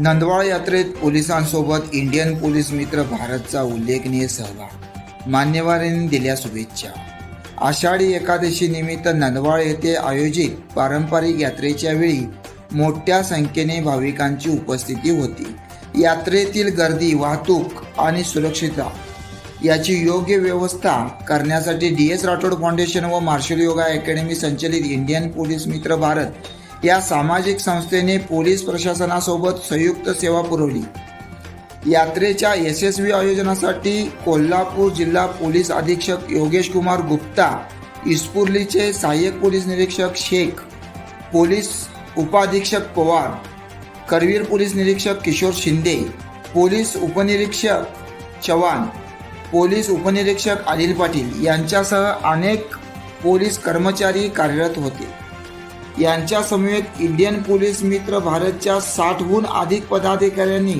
नंदवाळ यात्रेत पोलिसांसोबत Indian police मित्र भारतचा उल्लेखनीय सहभाग. मान्यवरांनी दिल्या शुभेच्छा. आषाढी एकादशी निमित्त नंदवाळ येथे आयोजित पारंपरिक यात्रेच्या वेळी मोठ्या संख्येने भाविकांची उपस्थिती होती. यात्रेतील गर्दी वाहतूक आणि सुरक्षितता याची योग्य व्यवस्था करण्यासाठी डी एस राठोड फाउंडेशन व मार्शल योगा अकॅडमी संचलित इंडियन पोलीस मित्र भारत या सामाजिक संस्थेने पोलीस प्रशासनासोबत संयुक्त सेवा पुरवली. यात्रेच्या यशस्वी आयोजनासाठी कोल्हापूर जिल्हा पोलीस अधीक्षक योगेश कुमार गुप्ता इस्पुर्लीचे सहाय्यक पोलीस निरीक्षक शेख पोलीस उपाधीक्षक पवार करवीर पोलीस निरीक्षक किशोर शिंदे पोलीस उपनिरीक्षक चव्हाण पोलीस उपनिरीक्षक अनिल पाटील यांच्यासह अनेक पोलीस कर्मचारी कार्यरत होते. यांच्या समवेत इंडियन पोलीस मित्र भारतच्या साठहून अधिक पदाधिकाऱ्यांनी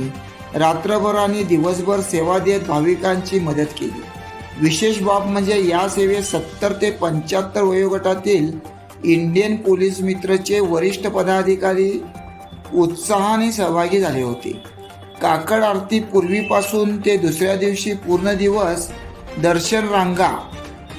रात्रभर आणि दिवसभर सेवा देत भाविकांची मदत केली. विशेष बाब म्हणजे या सेवेत सत्तर ते पंच्याहत्तर वयोगटातील इंडियन पोलीस मित्रचे वरिष्ठ पदाधिकारी उत्साहाने सहभागी झाले होते. काकड आरती पूर्वीपासून ते दुसऱ्या दिवशी पूर्ण दिवस दर्शन रांगा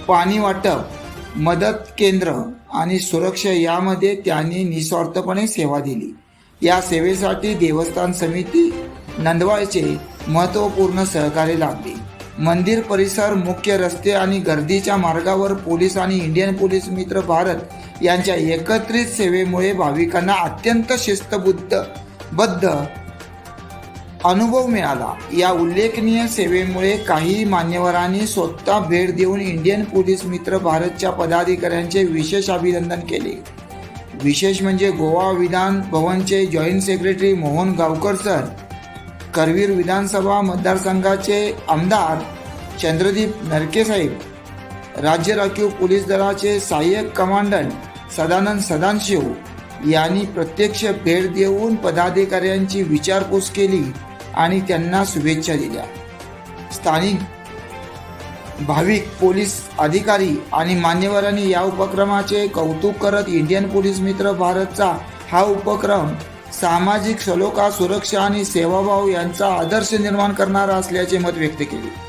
पाणी वाटप मदत केंद्र आणि सुरक्षा यामध्ये त्यांनी निस्वार्थपणे सेवा दिली. या सेवेसाठी देवस्थान समिती नंदवाळचे महत्त्वपूर्ण सहकार्य लाभले. मंदिर परिसर मुख्य रस्ते आणि गर्दीच्या मार्गावर पोलीस आणि इंडियन पोलीस मित्र भारत यांच्या एकत्रित सेवेमुळे भाविकांना अत्यंत शिस्तबुद्ध बद्ध अनुभव मिळाला. या उल्लेखनीय सेवेमुळे काही मान्यवरांनी स्वतः भेट देऊन इंडियन पोलीस मित्र भारतच्या पदाधिकाऱ्यांचे विशेष अभिनंदन केले. विशेष म्हणजे गोवा विधान भवनचे joint secretary Mohan Gaonkar sir Karveer विधानसभा मतदारसंघाचे आमदार चंद्रदीप नरके साहेब राज्य राखीव पोलीस दलाचे सहाय्यक कमांडंट सदानंद सदानशिव यांनी प्रत्यक्ष भेट देऊन पदाधिकाऱ्यांची विचारपूस केली. आणि त्यांना शुभेच्छा दिल्या. स्थानिक भाविक पोलीस अधिकारी आणि मान्यवरांनी या उपक्रमाचे कौतुक करत इंडियन पोलीस मित्र भारतचा हा उपक्रम सामाजिक सलोखा सुरक्षा आणि सेवाभाव यांचा आदर्श निर्माण करणारा असल्याचे मत व्यक्त केले.